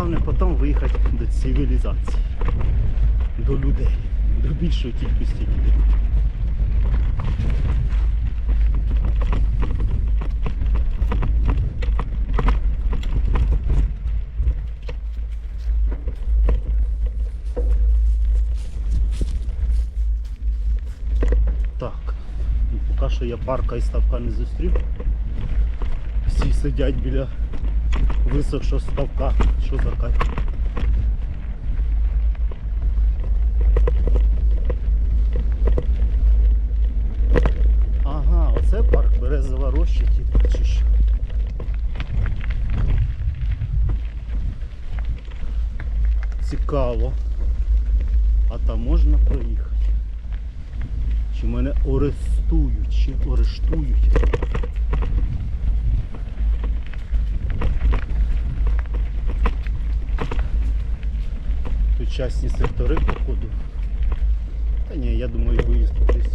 головне потім виїхати до цивілізації, до людей, до більшої кількості людей. Так, ну, поки що я парка і ставка не зустрів. Всі сидять біля висохшого ставка. Що за кайф? Ага, оце парк Березова роща, типу, чи що? Цікаво. А там можна проїхати? Чи мене арестують, чи арештують? Тут частні сектори походу. Та ні, я думаю, виїзд тут десь.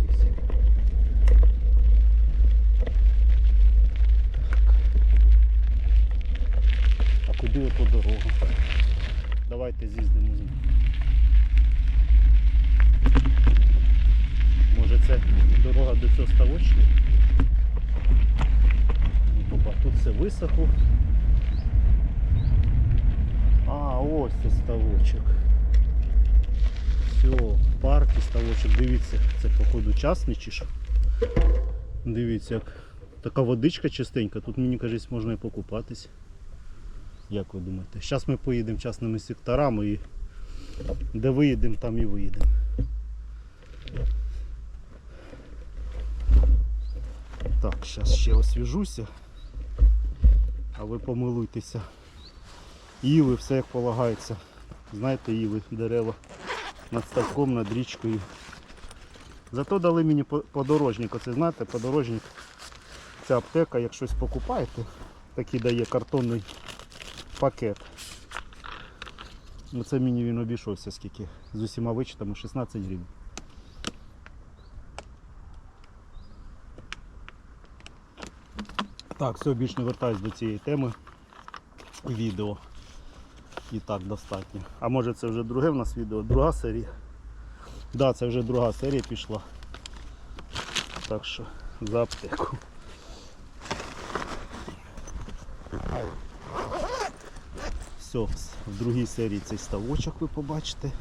А куди ото дорога? Давайте з'їздимо з ним. Може це дорога до цього ставочка? Опа, тут все висохло. А, ось це ставочок. Все, парк і ставочок. Дивіться, це походу частний чи що. Дивіться, як така водичка чистенька, тут мені кажеться можна і покупатись. Як ви думаєте? Зараз ми поїдемо частними секторами і де виїдемо, там і виїдемо. Так, зараз ще освіжуся. А ви помилуйтеся. Іви, все як полагається. Знаєте, іви, дерева над ставком, над річкою. Зато дали мені по- подорожник. Оце знаєте, подорожник. Ця аптека, як щось покупаєте, такий дає картонний пакет. Оце мені він обійшовся скільки. З усіма вичетами 16 гривень. Так, все, більш не вертаюсь до цієї теми відео. І так достатньо. А може це вже друге в нас відео, друга серія. Так, да, це вже друга серія пішла. Так що за аптеку. Все, в другій серії цей ставочок ви побачите.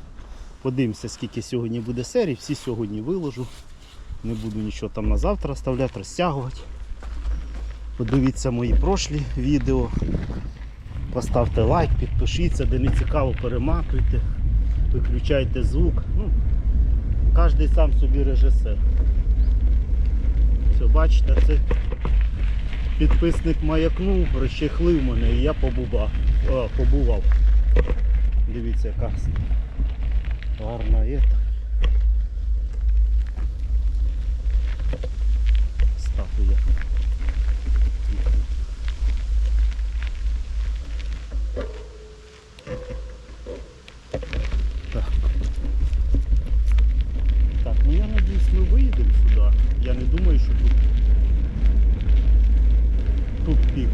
Подивимося, скільки сьогодні буде серій. Всі сьогодні виложу. Не буду нічого там на завтра оставляти, розтягувати. Подивіться мої прошлі відео. Поставте лайк, підпишіться, де не цікаво, перематуйте, виключайте звук. Ну, Кожен сам собі режисер. Все, бачите, це підписник маякнув, розчехлив мене і я побував. О, побував. Дивіться, яка гарна ета. Статуя. Так. Так, ну я надіюсь, ми виїдемо сюди. Я не думаю, що тут тут пік.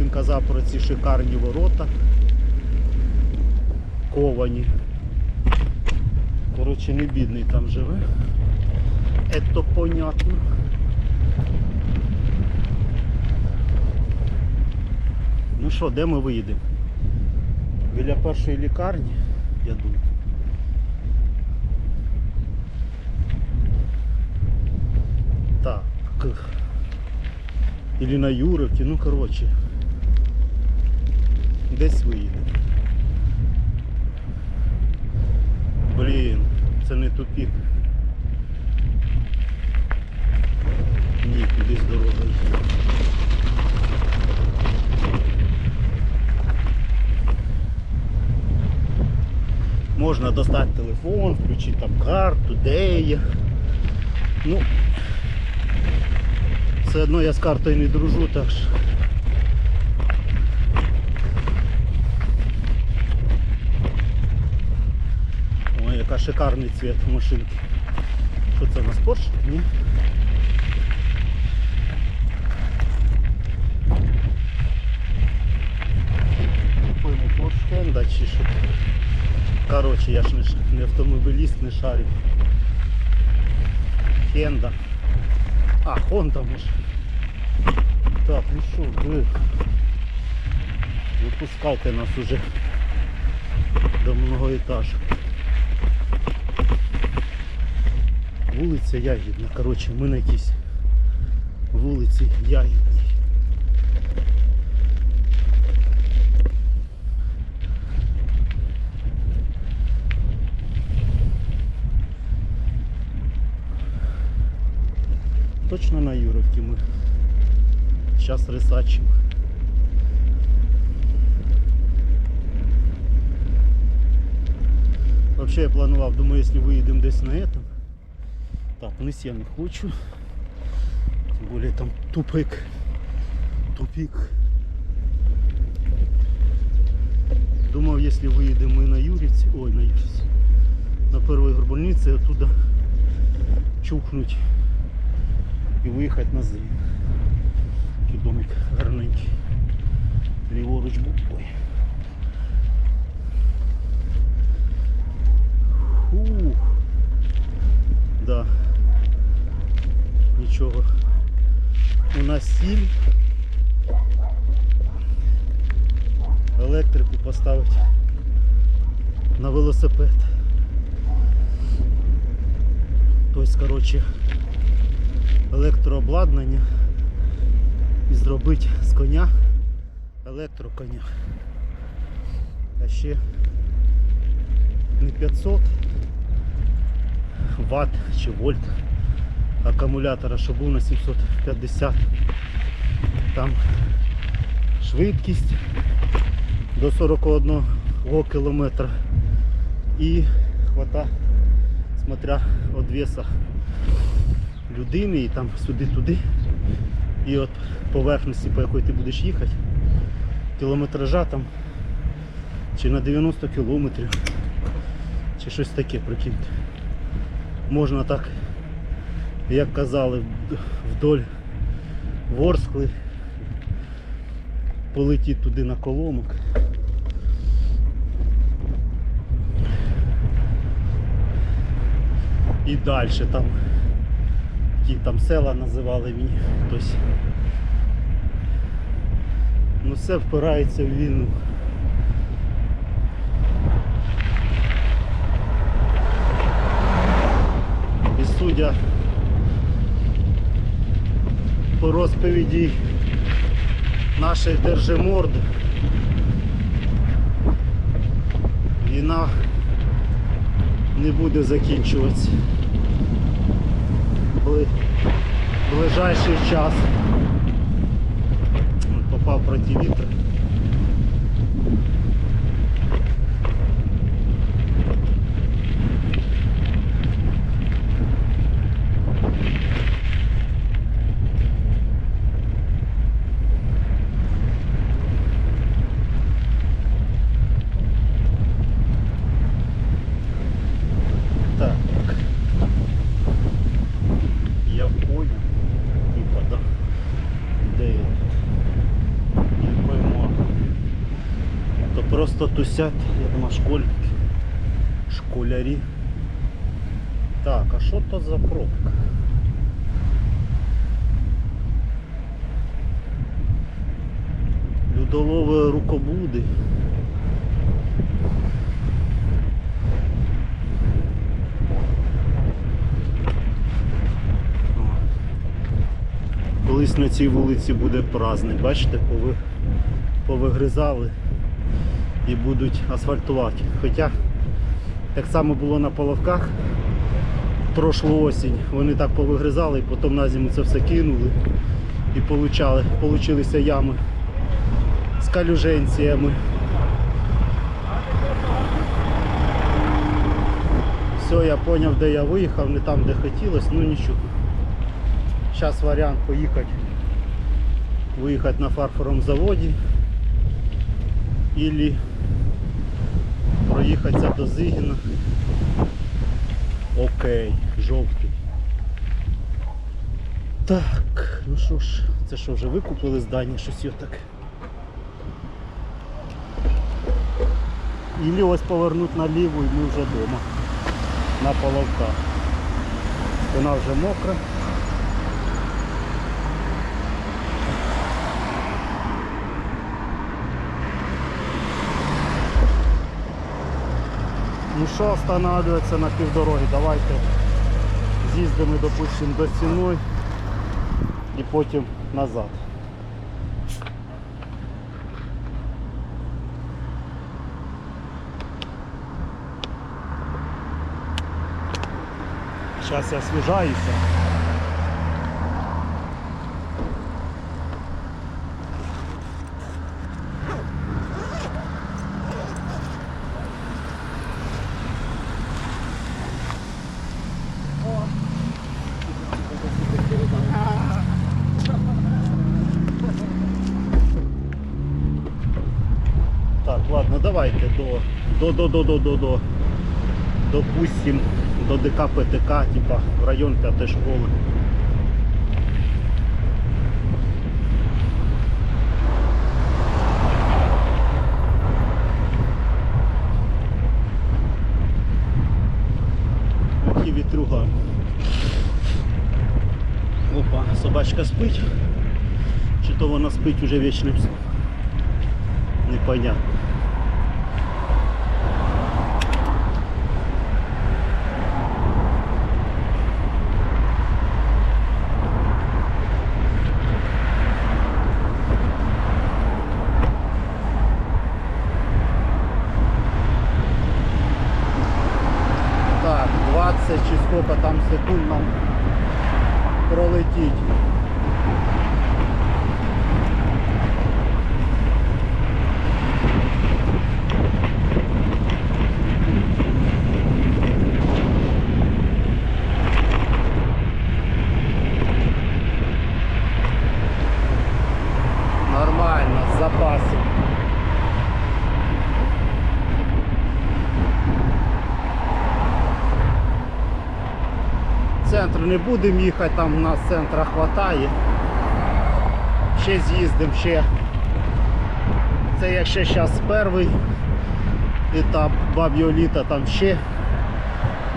Він казав про ці шикарні ворота. Ковані. Коротше, не бідний там живе. Это понятно. Ну що, де ми виїдемо? Біля першої лікарні, я думаю. Так. Или на Юровці, ну коротше. Десь виїдемо. Блін, це не тупік. Ні, кудись дорога. Можна достати телефон, включити там карту, де я. Ну, все одно я з картою не дружу, так що. Зараз шикарний цвіт машинки. Що це у нас Порш? Ні? По-моєму Порш Хенда чи що. Коротше, я ж не, не автомобіліст, не шарю. Хенда. А, Хонда може. Так, ну що, ви випускайте нас уже до многоэтажек. Вулиця Ягідна. Коротше, ми на якійсь вулиці Ягідній. Точно на Юровці ми. Зараз рисачимо. Вообще я планував, думаю, якщо виїдемо десь на этом. Так, вниз я не хочу. Тим більше там тупик. Тупик. Думав, якщо виїдемо ми на Юрівці, ой, на Юрівці, на первой горбольниці, оттуда чухнуть і виїхати на Зим. Такий домик гарненький. Ліворуч був. Ой. Фух. Да. Нічого. У нас сіль. Електрику поставити на велосипед. Тобто, коротше, електрообладнання і зробити з коня електроконя. А ще не 500 Вт чи вольт акумулятора, що був на 750. Там швидкість до 41 км і хвата, смотря від веса людини і там сюди-туди. І от поверхності, по якій ти будеш їхати, кілометража там чи на 90 кілометрів, чи щось таке, прикиньте. Можна так, як казали, вдоль Ворскли полетіти туди на коломок. І далі там ті там села називали мені. Тобто, ну все впирається в війну. І судя по розповіді нашої держиморди, війна не буде закінчуватися бли- ближайший час. Попав проти вітру. Так. Я понял. Типа, да. Де я тут? Не пойму. То просто тусять, я думаю, школьники. Школярі. Так, а що то за пробка? Людолови рукобуди. Колись на цій вулиці буде праздник, бачите, пови, повигризали і будуть асфальтувати. Хоча так само було на половках прошлу осінь. Вони так повигризали і потім на зиму це все кинули і получали, получилися ями з калюженціями. Все, я зрозумів, де я виїхав, не там, де хотілося, ну нічого. Зараз варіант поїхати, виїхати на фарфоровому заводі или проїхатися до Зигіна. Окей, жовтий. Так, ну що ж, це що вже викупили здання, щось його так. Ілі ось повернуть наліво і ми вже вдома. На половках. Вона вже мокра. Ну що останавливаться на півдороги? Давайте з'їздимо, допустимо, до стіни і потім назад. Зараз я освіжаюся. Так, ладно, давайте до до до до до до до допустим до ДК ПТК, типа в район пятой школы. Ох і вітруга. Опа, собачка спить. Чи то вона спить уже вічним сном? Непонятно. Так, 20 чи сколько там секунд нам пролетіть. Не будемо їхати, там у нас центра хватає. Ще з'їздимо, ще. Це якщо зараз перший етап баб'ю літа, там ще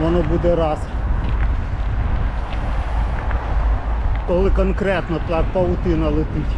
воно буде раз. Коли конкретно так паутина летить.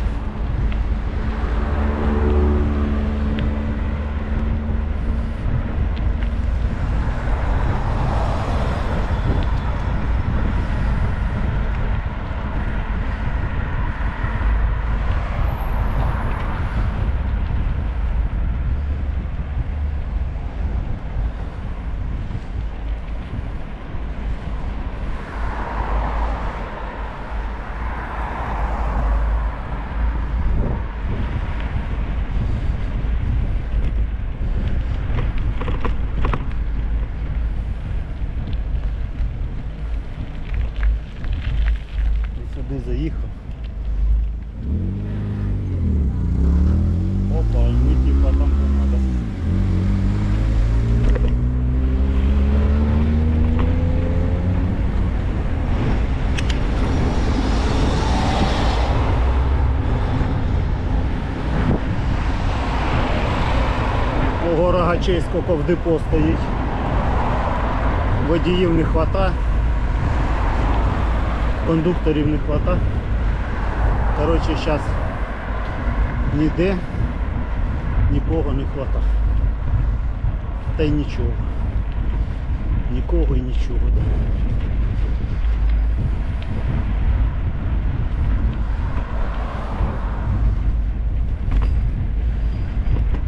І сюди заїхав. Опа, ну типа там надо. Рогачей сколько в депо стоїть. Водіїв не хвата. Кондукторів не хвата. Коротше, зараз ніде нікого не хвата. Та й нічого. Нікого і нічого. Да.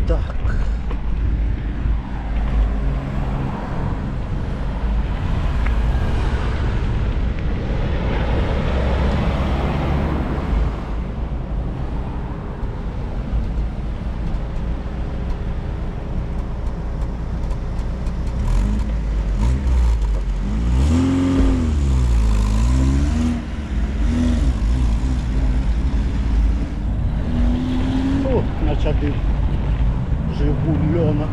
Так. О, начадив Жигульонок.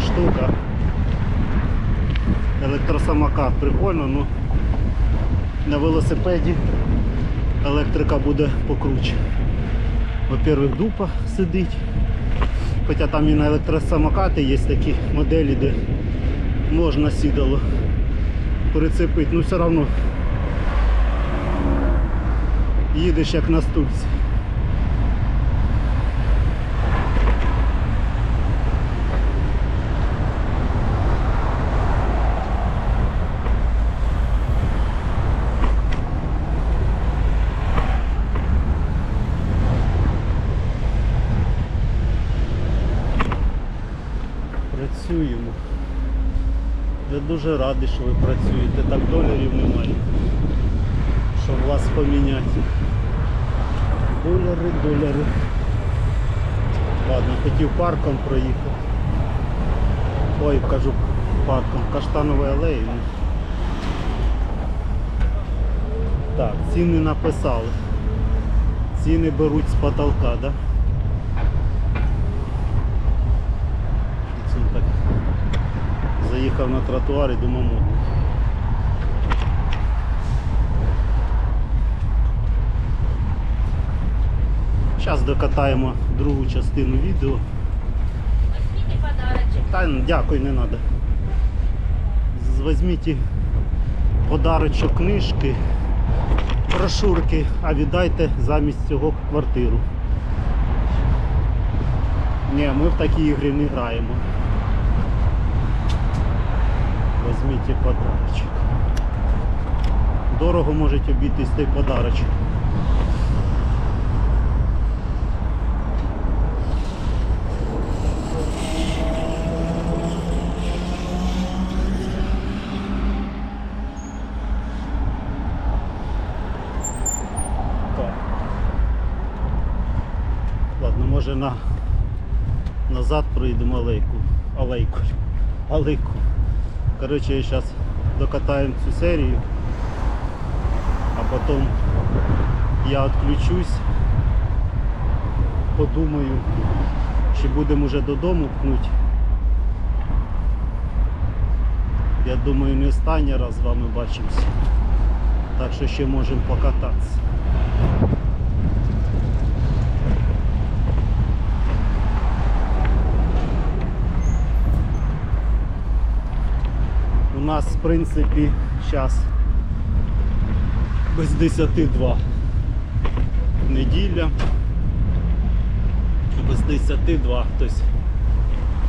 штука. Електросамокат прикольно, ну на велосипеді електрика буде покруче. Во-первых, дупа сидить. Хоча там і на електросамокати є такі моделі, де можна сідало прицепити, ну все одно їдеш як на стульці. Працюємо. Я дуже радий, що ви працюєте. Так доларів немає. Щоб вас поміняти. Доляри, доляри. Ладно, хотів парком проїхати. Ой, кажу парком, каштанової алеї. ну. Так, ціни написали. Ціни беруть з потолка, да? І це так заїхав на тротуар і думав модно. Зараз докатаємо другу частину відео. Возьмите подарочек. Та ну, дякую, не треба. Візьміть подарочок книжки, брошурки, а віддайте замість цього квартиру. Ні, ми в такі ігри не граємо. Візьміть подарочок. Дорого може обійтись той подарочок. Може на назад проїдемо алейку. Алейку. Алейку. Коротше, зараз докатаємо цю серію, а потім я відключусь, подумаю, чи будемо вже додому пнуть. Я думаю, не останній раз з вами бачимося. Так що ще можемо покататися. Нас в принципі зараз без 10-2 неділя. Без 10-2, тобто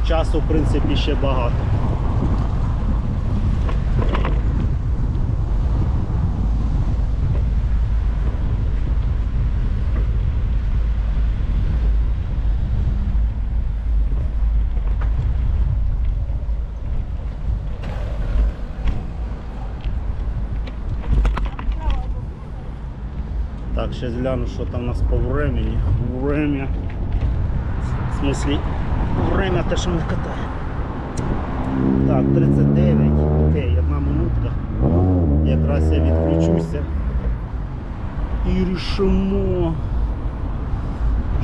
часу в принципі ще багато. Сейчас гляну, що там у нас по времени. Время. В смысле, время те, що ми катаємо. Так, 39. Окей, одна минутка. Якраз я відключуся. І рішимо,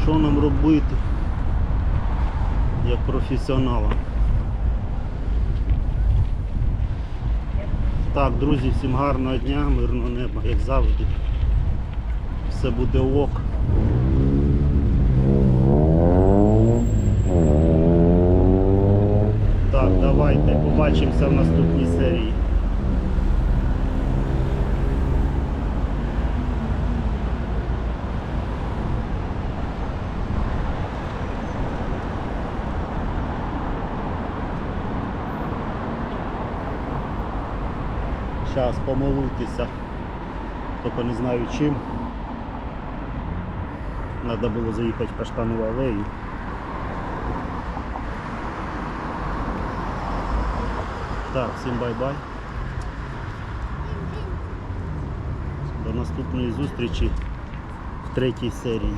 що нам робити як професіоналам. Так, друзі, всім гарного дня, мирного неба, як завжди все буде ок. Так, давайте побачимося в наступній серії. Зараз помилуйтеся, тільки не знаю чим. Надо було заїхати в Каштанову алею. Так, всім бай-бай. До наступної зустрічі в третій серії.